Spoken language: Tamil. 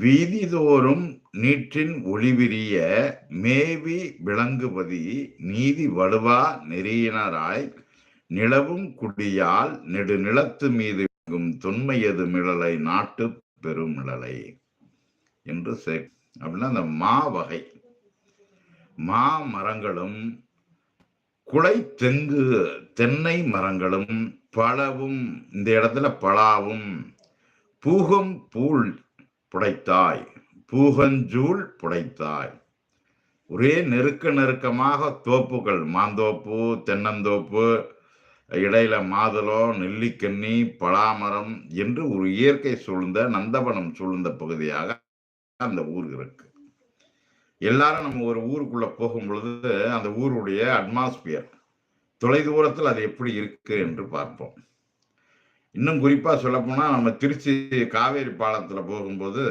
வீதிதோறும் நீற்றின் ஒளிவிரிய மேவி விளங்குபதி நீதி வலுவா நெறியினராய் நிலவும் குடியால் நெடுநிலத்து மீது விளங்கும் தொன்மையது மிழலை நாட்டு பெருமிழலை. என்று சே அப்படின்னா அந்த மா வகை. மா மரங்களும் குலை தெங்கு தென்னை மரங்களும் பழவும் இந்த இடத்துல பலாவும் பூகம் பூல் புடைத்தாய். பூகஞ்சூள் புடைத்தாய். ஒரே நெருக்க நெருக்கமாக தோப்புகள் மாந்தோப்பு தென்னந்தோப்பு இடையில மாதுளம் நெல்லிக்கன்னி பலாமரம் என்று ஒரு இயற்கை சூழ்ந்த நந்தவனம் சூழ்ந்த பகுதியாக அந்த ஊர் இருக்கு. எல்லாரும் நம்ம ஒரு ஊருக்குள்ள போகும் பொழுது அந்த ஊருடைய அட்மாஸ்பியர் தொலைதூரத்தில் அது எப்படி இருக்கு என்று பார்ப்போம். இன்னும் குறிப்பாக சொல்லப்போனால் நம்ம திருச்சி காவேரி பாலத்தில் போகும்போது